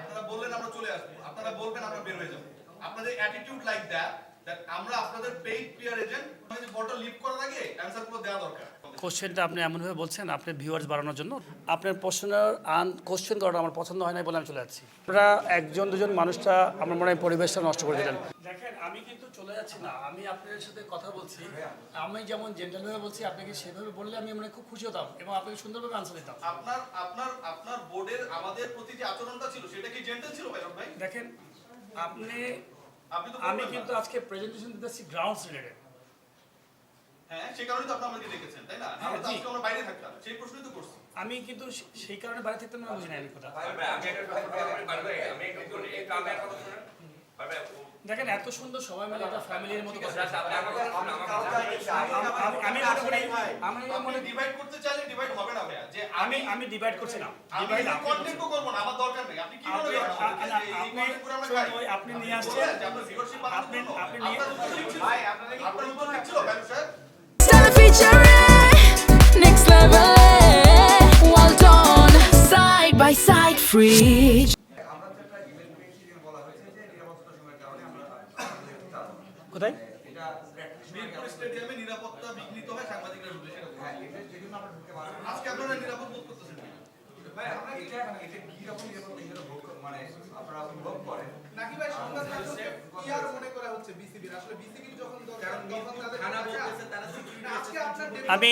আপনারা বললেন আমরা চলে আসব। আপনারা বলবেন আমরা বের হয়ে যাব। আপনাদের অ্যাটিটিউড লাইক দ্যাট কোশ্চেনটা আপনি এমনভাবে বলছেন আপনার ভিউয়ার্স বাড়ানোর জন্য। আপনার আন কোশ্চেন আমার পছন্দ হয় নাই বলে আমি চলে যাচ্ছি। একজন, দুজন মানুষটা, আমার মনে হয় পরিবেশটা নষ্ট করে দিলেন। আমি কিন্তু চলে যাচ্ছি না আমি আপনাদের সাথে কথা বলছি। আমি যেমন জেন্টালভাবে বলছি আপনাকে সেভাবে বললে আমি মানে খুব খুশি হতাম এবং আপনাকে সুন্দরভাবে আনসার দিতাম। আপনার আপনার আপনার বোর্ডের আমাদের প্রতি যে আচরণটা ছিল সেটা কি জেন্টেল ছিল ভাই ভাই? দেখেন আপনি আপনি তো আমি কিন্তু আজকে প্রেজেন্টেশন দিতেছি গ্রাউন্ডস রিলেটেড হ্যাঁ সেই কারণেই তো আপনি আমাকে ডেকেছেন তাই না? আমরা তো আজকে আমরা বাইরে থাকতাম সেই প্রশ্নই তো করছি। আমি কিন্তু সেই কারণে বাইরে থাকতাম না বুঝি না আমি কথা বলি, বলি। ভাই, দেখেন এত সুন্দর সবাই মিলে একটা ফ্যামিলির মতো। আমি আমি মনে করি আমি মনে ডিভাইড করতে চাইলে ডিভাইড হবে না ভাইয়া যে আমি আমি ডিভাইড করছি না ডিভাইড আপনি কন্টেন্টও করব না আমার দরকার নেই আপনি কি মনে আপনি- আপনি- নিয়ে আসছেন। আপনি- আপনি নিয়ে- আপনার উত্তর ঠিক ছিল। আপনার উত্তর ছিল। Stella featuring next level. Well done, side by side, free. আমরা তো একটা ইভেন্ট পেয়েছি যেখানে বলা হয়েছে যে নিরাপত্তা সময়ের কারণে আমরা কোথায়? হয়। হ্যাঁ, মানে মনে আমি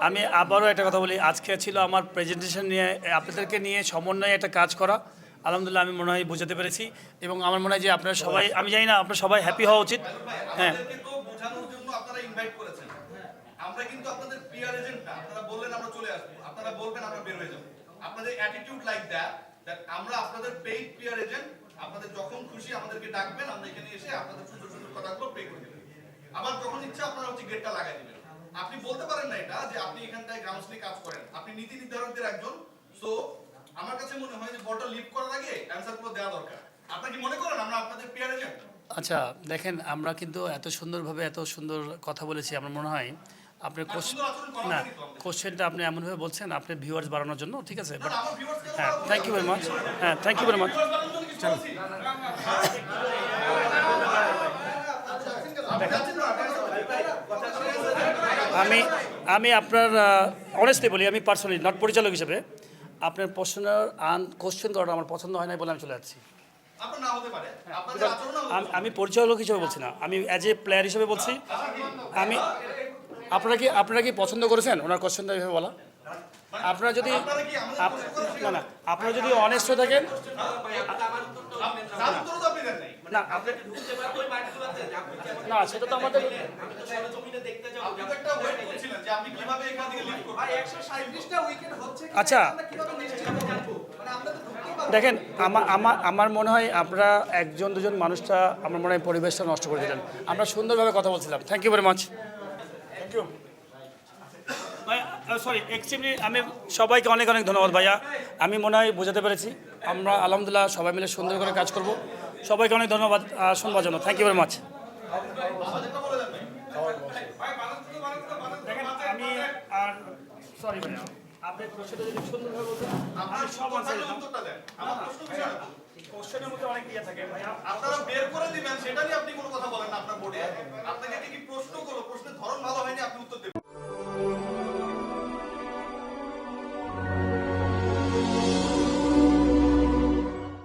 আমি আবারও একটা কথা বলি। আজকে ছিল আমার প্রেজেন্টেশন নিয়ে আপনাদেরকে নিয়ে সমন্বয়ে একটা কাজ করা। আলহামদুলিল্লাহ আমি মনে হয় বোঝাতে পেরেছি এবং আমার মনে হয় যে আপনারা সবাই, আমি জানি না, আপনার সবাই হ্যাপি হওয়া উচিত। হ্যাঁ। আপনি বলতে পারেন না এটা যে আপনি এখানটায় গ্রাউন্ডস কাজ করেন। আপনি নীতি নির্ধারকদের একজন। সো আমার কাছে মনে হয় যে বলটা করার আগে দেওয়া দরকার। আপনি কি মনে করেন আমরা আপনাদের পিয়ার আচ্ছা দেখেন আমরা কিন্তু এত সুন্দরভাবে এত সুন্দর কথা বলেছি আমার মনে হয় আপনার কোশ্চেন না। কোশ্চেনটা আপনি এমনভাবে বলছেন আপনি ভিউয়ার্স বাড়ানোর জন্য ঠিক আছে? বাট হ্যাঁ থ্যাংক ইউ ভেরি মাচ হ্যাঁ থ্যাংক ইউ ভেরি মাচ? আপনি আপনারা- আমি আমি আপনার অনেস্টলি বলি আমি পার্সোনালি নট পরিচালক হিসেবে। আপনার প্রশ্নের আন কোশ্চেন করাটা আমার পছন্দ হয় না বলে আমি চলে যাচ্ছি। আপনার না হতে পারে। আপনাদের আচরণ না আমি- আমি পরিচালক হিসেবে বলছি না। আমি অ্যাজ এ প্লেয়ার হিসেবে বলছি। আমি আপনারা কি আপনারা কি পছন্দ করেছেন? ওনার কোশ্চেনটা এভাবে বলা। আপনারা যদি না না আপনারা যদি অনেস্ট হয়ে থাকেন। না না সেটা তো আমাদের আপনি তো একটা wait করছিলেন যে আপনি কীভাবে এখান থেকে leave করবেন। ভাই 137টা উইকেট হচ্ছে কিনা? আচ্ছা। আমরা কীভাবে নিশ্চিত জানব মানে আমরা তো ঢুকতেই পারব না। দেখেন আমার আমার আমার মনে হয় আপনারা একজন দুজন মানুষটা আমার মনে হয় পরিবেশটা নষ্ট করে দিলেন। আমরা সুন্দরভাবে কথা বলছিলাম। Thank you very much thank you sorry extremely আমি সবাইকে অনেক অনেক ধন্যবাদ ভাইয়া। আমি মনে হয় বোঝাতে পেরেছি। আমরা আলহামদুলিল্লাহ সবাই মিলে সুন্দর করে কাজ করব। সবাইকে অনেক ধন্যবাদ শুনবার জন্য। থ্যাংক ইউ ভেরি মাচ দেখেন আমি আর সরি ভাইয়া। আপনি প্রশ্নটা যদি সুন্দরভাবে বলতেন আপনার সব আনসার উত্তরটা দেন। আমার প্রশ্ন বিষয় না। কোশ্চেনের মধ্যে অনেক ইয়ে থাকে ভাইয়া আপনারা বের করে দিবেন সেটা নিয়ে আপনি কোনো কথা বলেন না আপনার বোর্ডে আপনাকে